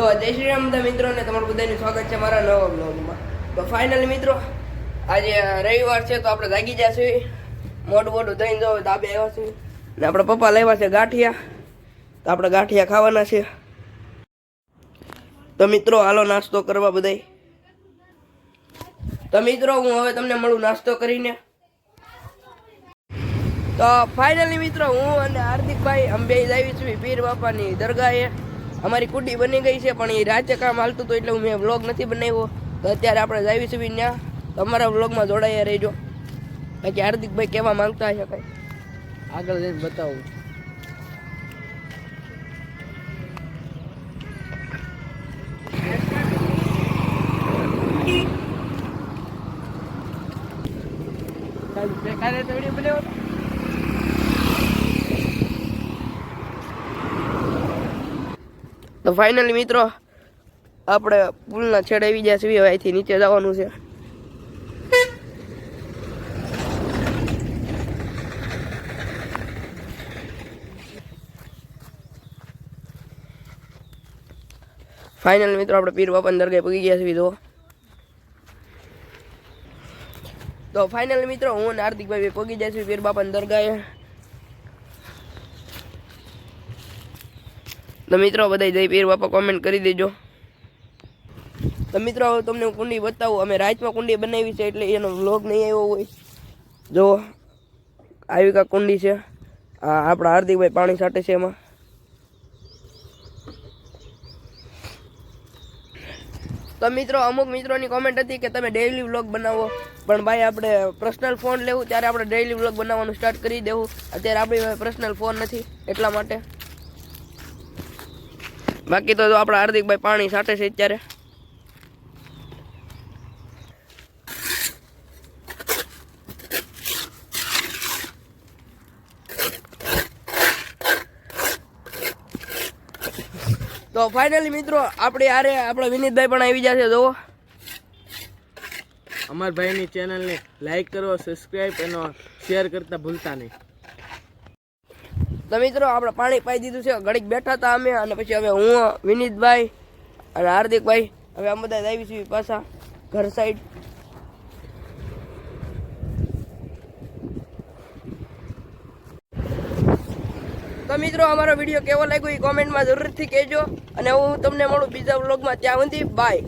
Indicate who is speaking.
Speaker 1: તો જય શ્રી રામ બધા મિત્રોને તમારું બધાનું સ્વાગત છે મારા નવા બ્લોગમાં તો ફાઇનલી મિત્રો, આજે રવિવાર છે તો આપણે જાગી જશે મોટું મોટું થઈને જો દાબે આવ્યા છે ને આપણા પપ્પા લાવ્યા છે ગાંઠિયા. તો આપણે ગાંઠિયા ખાવાના છે. તો મિત્રો, હાલો નાસ્તો કરવા બધાય. તો મિત્રો, હું હવે તમને મળું નાસ્તો કરીને. તો ફાઇનલી મિત્રો, હું અને હાર્દિકભાઈ, અમે બે આવી છું પીર બાપાની દરગાહે. અમારી કુડી બની ગઈ છે પણ એ રાતે કામ હાલતું હતું એટલે હું મેં વ્લોગ નથી બનાવ્યો. તો અત્યારે આપણે જાવી છીએ ત્યાં. તો અમારા વ્લોગમાં જોડાયા રહેજો. બાકી હાર્દિકભાઈ કેવા માંગતા હશે કઈ?
Speaker 2: આગળ જઈને બતાવું.
Speaker 1: કાલે તો વીડિયો બનાવ્યો તો ફાઇનલી મિત્રો, આપણે પુલના છેડે આવી ગયા છીએ. હવે અહીંથી નીચે જવાનું છે. ફાઇનલ મિત્રો, આપણે પીર બાપાની દરગાહ પગી ગયા છીએ તો તો ફાઇનલ મિત્રો, હું હાર્દિકભાઈ પગી જાય છે પીર બાપાની દરગાહે. તો મિત્રો બધા જય પીર, બાપા કોમેન્ટ કરી દેજો. તો મિત્રો, હવે તમને હું કુંડી બતાવું. અમે રાતમાં કુંડી બનાવી છે, એટલે એનો વ્લોગ નહીં આવ્યો હોય. જો, આવી કા કુંડી છે. આ આપણા હાર્દિકભાઈ પાણી છાંટે છે એમાં. તો મિત્રો, અમુક મિત્રોની કોમેન્ટ હતી કે તમે ડેઈલી વ્લોગ બનાવો. પણ ભાઈ, આપણે પર્સનલ ફોન લેવું, ત્યારે આપણે ડેઈલી વ્લોગ બનાવવાનું સ્ટાર્ટ કરી દેવું. અત્યારે આપણી પર્સનલ ફોન નથી એટલા માટે. બાકી તો આપણા હાર્દિકભાઈ પાણી સાથે છે અત્યારે. તો ફાઇનલી મિત્રો, આપણે આરે આપણા વિનીતભાઈ પણ આવી જશે જોવો
Speaker 2: અમાર ભાઈની ચેનલને લાઈક કરો સબસ્ક્રાઈબ અને શેર કરતા ભૂલતા નહીં.
Speaker 1: તો મિત્રો, આપણે પાણી પાઈ દીધું છે. ઘડીક બેઠા હતા અમે અને પછી હવે હું, વિનીતભાઈ અને હાર્દિકભાઈ હવે અમે બધા આવી છીએ પાછા ઘર સાઈડ તો મિત્રો, અમારો વીડિયો કેવો લાગ્યો એ કોમેન્ટમાં જરૂરથી કહેજો. અને હું તમને મળું બીજા વ્લોગમાં ત્યાં સુધી બાય